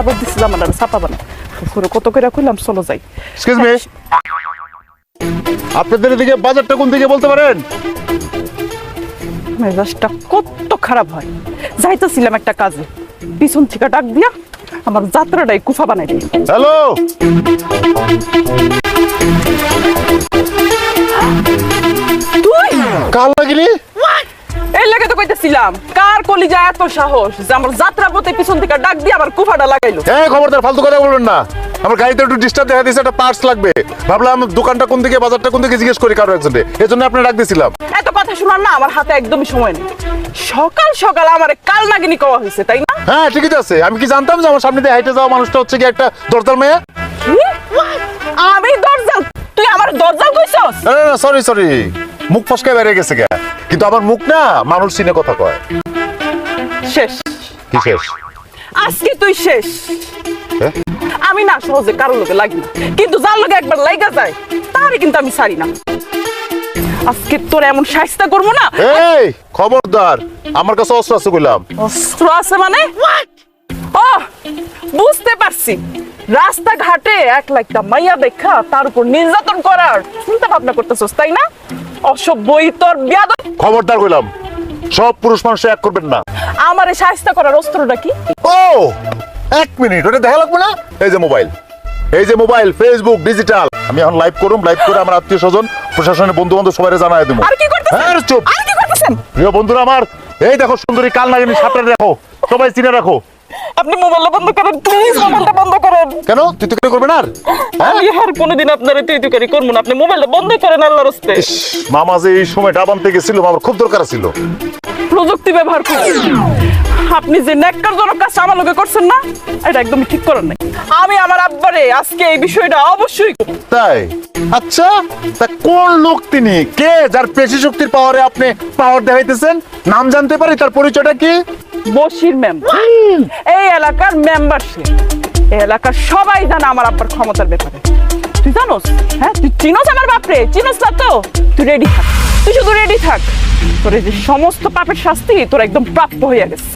আবার দিছিলাম আমার ফুফুরে কত করে কইলাম চলো যাই। এক্সকিউজ মি আপনাদের এদিকে বাজারটা কোন দিকে বলতে পারেন? মেজাজটা কত খারাপ হয়। যাইতেছিলাম একটা কাজে। পিছন থেকে ডাক দিয়া আমার যাত্রাটাই কুফা বানাই দিল। হ্যালো তুই? কাল এই কইতেছিলাম কার কলিজা এত সাহস যে আমার যাত্রা পথে পিছন থেকে ডাক দিয়ে আবার কুফাটা লাগাইলো? হ্যাঁ খবরদার ফালতু কথা বলবেন না। আমার গাড়িতে একটু ডিস্টার্ব দেখা দিয়েছে একটা পার্টস লাগবে। ভাবলাম দোকানটা কোন দিকে বাজারটা কোন দিকে জিজ্ঞেস করি কারও একজনে এই জন্য আপনার ডাক দিয়েছিলাম এত কথা শোনার না আমার হাতে একদমই সময় নেই। সকাল সকাল আমার কাল নাগিনি কওয়া হয়েছে তাই না? হ্যাঁ ঠিকই তো আছে। আমি কি জানতাম যে আমার সামনে দিয়ে হাইটে যাওয়া মানুষটা হচ্ছে কি একটা দরদার মেয়ে? আমি দরজাল? তুই আমার দরজাল কইছস? না না সরি সরি মুখ ফসকায় বেড়ে গেছে গা। কিন্তু আমার মুখ না মানুষ চিনে কথা কয়। শেষ। কি শেষ? আজকে তুই শেষ। হ্যাঁ? আমি না সহজে কারও লোকে লাগি না। কিন্তু যার লোকে একবার লাইগা যায় তারে কিন্তু আমি ছাড়ি না। আজকে তোর এমন শাস্তা করব না? এই খবরদার আমার কাছে অস্ত্র আছে কইলাম। অস্ত্র আছে মানে? ও বুঝতে পারছি। রাস্তাঘাটে এক লাইকটা মাইয়া দেখা তার উপর নির্যাতন করার চিন্তা ভাবনা করতেছস তাই না? অসভ্যই তোর বিয়াদ খবরদার কইলাম সব পুরুষ মানুষ এক করবেন না। আমারে করার অস্ত্রটা কি? ও এক মিনিট ওটা দেখা লাগবে না? এই যে মোবাইল। এই যে মোবাইল ফেসবুক ডিজিটাল আমি এখন লাইভ করুম লাইভ করে আমার আত্মীয় স্বজন প্রশাসনের বন্ধু বান্ধব সবাই জানাই দেবো আর কি করতেছেন? হ্যাঁ, চুপ। আর কি করতেছেন? প্রিয় বন্ধুরা আমার এই দেখো সুন্দরী কাল নাগিনী সাপটা দেখো। সবাই চিনে রাখো। আপনি মোবাইলটা বন্ধ করেন প্লিজ মোবাইলটা বন্ধ করেন কেন? তুই তো কেন করবে না আর? হ্যাঁ? আমি আর কোনোদিন আপনার তুই তুই করব না। আপনি মোবাইলটা বন্ধ করেন আল্লাহর হস্তে। মামা যে এই সময় ডাবানতে গেছিল আমার খুব দরকার ছিল। প্রযুক্তি ব্যবহার করুন আপনি যে ন্যাক্কারজনক কাজটা আমার লোকে করছেন না এটা একদমই ঠিক করেন নাই। আমি আমার আব্বারে আজকে এই বিষয়টা অবশ্যই। তাই? আচ্ছা তা কোন লোক তিনি? কে যার পেশি শক্তির পাওয়ারে আপনি পাওয়ার দেখাইতেছেন? নাম জানতে পারি তার পরিচয়টা কি? বশির ম্যাম এই এলাকার মেম্বারশিপ এলাকার সবাই জানে আমার আব্বার ক্ষমতার ব্যাপারে। তুই জানোস? হ্যাঁ তুই চিনোস আমার বাপরে? চিনোস না তো? তুই রেডি থাক। তুই শুধু রেডি থাক। তোর এই যে সমস্ত পাপের শাস্তি তোর একদম প্রাপ্য হয়ে গেছে।